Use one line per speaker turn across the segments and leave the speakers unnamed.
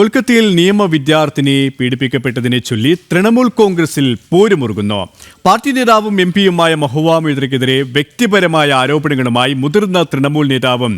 കൊൽക്കത്തയിൽ നിയമ വിദ്യാർത്ഥിനി പീഡിപ്പിക്കപ്പെട്ടതിനെ ചൊല്ലി തൃണമൂൽ കോൺഗ്രസിൽ പോരുമുറുകുന്നു. പാർട്ടി നേതാവും എം പിയുമായ മഹുവ വ്യക്തിപരമായ ആരോപണങ്ങളുമായി മുതിർന്ന തൃണമൂൽ നേതാവും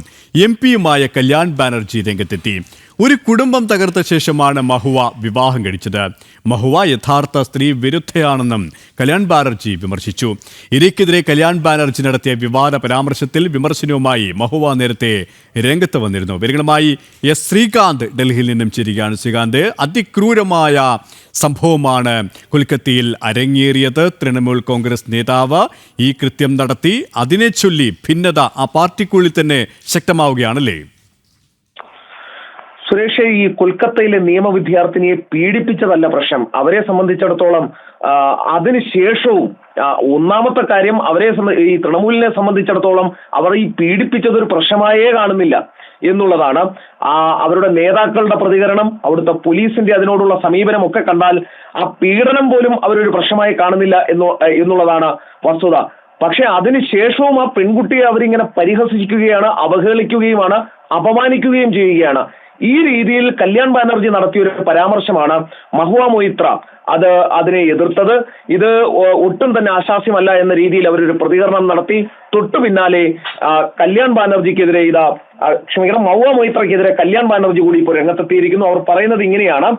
എം പിയുമായ കല്യാൺ ബാനർജി രംഗത്തെത്തി. ഒരു കുടുംബം തകർത്ത ശേഷമാണ് മഹുവ വിവാഹം കഴിച്ചത്. മഹുവ യഥാർത്ഥ സ്ത്രീ വിരുദ്ധയാണെന്നും കല്യാൺ ബാനർജി വിമർശിച്ചു. ഇരയ്ക്കെതിരെ കല്യാൺ ബാനർജി നടത്തിയ വിവാദ പരാമർശത്തിൽ വിമർശനവുമായി മഹുവ നേരത്തെ രംഗത്ത് വന്നിരുന്നു. വിവരങ്ങളുമായി എസ് ശ്രീകാന്ത് ഡൽഹിയിൽ നിന്നും ചേരുകയാണ് ശ്രീകാന്ത്. അതിക്രൂരമായ സംഭവമാണ് കൊൽക്കത്തയിൽ അരങ്ങേറിയത്. തൃണമൂൽ കോൺഗ്രസ് നേതാവ് ഈ കൃത്യം നടത്തി. അതിനെ ചൊല്ലി ഭിന്നത ആ പാർട്ടിക്കുള്ളിൽ തന്നെ ശക്തമാവുകയാണല്ലേ?
സുരേഷ് ഈ കൊൽക്കത്തയിലെ നിയമ വിദ്യാർത്ഥിനിയെ പീഡിപ്പിച്ചതല്ല പ്രശ്നം. അവരെ സംബന്ധിച്ചിടത്തോളം അതിനുശേഷവും ഒന്നാമത്തെ കാര്യം അവരെ ഈ തൃണമൂലിനെ സംബന്ധിച്ചിടത്തോളം അവർ ഈ പീഡിപ്പിച്ചത് ഒരു പ്രശ്നമായേ കാണുന്നില്ല എന്നുള്ളതാണ്. അവരുടെ നേതാക്കളുടെ പ്രതികരണം അവിടുത്തെ പോലീസിന്റെ അതിനോടുള്ള സമീപനം ഒക്കെ കണ്ടാൽ ആ പീഡനം പോലും അവരൊരു പ്രശ്നമായി കാണുന്നില്ല എന്നു എന്നുള്ളതാണ് വസ്തുത. പക്ഷെ അതിനുശേഷവും ആ പെൺകുട്ടിയെ അവരിങ്ങനെ പരിഹസിക്കുകയാണ് അവഹേളിക്കുകയുമാണ് അപമാനിക്കുകയും ചെയ്യുകയാണ്. ഈ രീതിയിൽ കല്യാൺ ബാനർജി നടത്തിയ ഒരു പരാമർശമാണ് മഹുവ മൊയ്ത്ര അത് അതിനെ എതിർത്തത്. ഇത് ഒട്ടും തന്നെ ആശാസ്യമല്ല എന്ന രീതിയിൽ അവരൊരു പ്രതികരണം നടത്തി. തൊട്ടു പിന്നാലെ കല്യാൺ ബാനർജിക്കെതിരെ ഇതാ ക്ഷമിക്കണം മഹുവ മൊയ്ത്രയ്ക്കെതിരെ കല്യാൺ ബാനർജി കൂടി ഇപ്പോൾ രംഗത്തെത്തിയിരിക്കുന്നു. അവർ പറയുന്നത് ഇങ്ങനെയാണ്.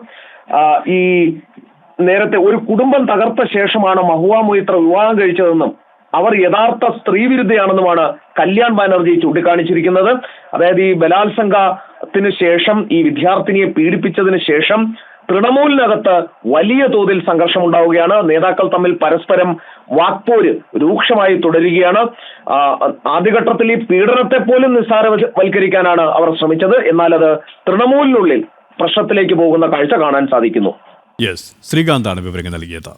ഈ നേരത്തെ ഒരു കുടുംബം തകർത്ത ശേഷമാണ് മഹുവ മൊയ്ത്ര വിവാഹം കഴിച്ചതെന്നും അവർ യഥാർത്ഥ സ്ത്രീവിരുദ്ധയാണെന്നുമാണ് കല്യാൺ ബാനർജി ചൂണ്ടിക്കാണിച്ചിരിക്കുന്നത്. അതായത് ഈ ബലാത്സംഗത്തിന് ശേഷം ഈ വിദ്യാർത്ഥിനിയെ പീഡിപ്പിച്ചതിന് ശേഷം തൃണമൂലിനകത്ത് വലിയ തോതിൽ സംഘർഷം ഉണ്ടാവുകയാണ് നേതാക്കൾ തമ്മിൽ പരസ്പരം വാക്പോര് രൂക്ഷമായി തുടരുകയാണ്. ആദ്യഘട്ടത്തിൽ ഈ പീഡനത്തെ പോലും നിസ്സാരവൽക്കരിക്കാനാണ് അവർ ശ്രമിച്ചത്. എന്നാൽ അത് തൃണമൂലിനുള്ളിൽ പ്രശ്നത്തിലേക്ക് പോകുന്ന കാഴ്ച കാണാൻ സാധിക്കുന്നു.
യെസ് ശ്രീകാന്താണ് വിവരങ്ങൾ നൽകിയത്.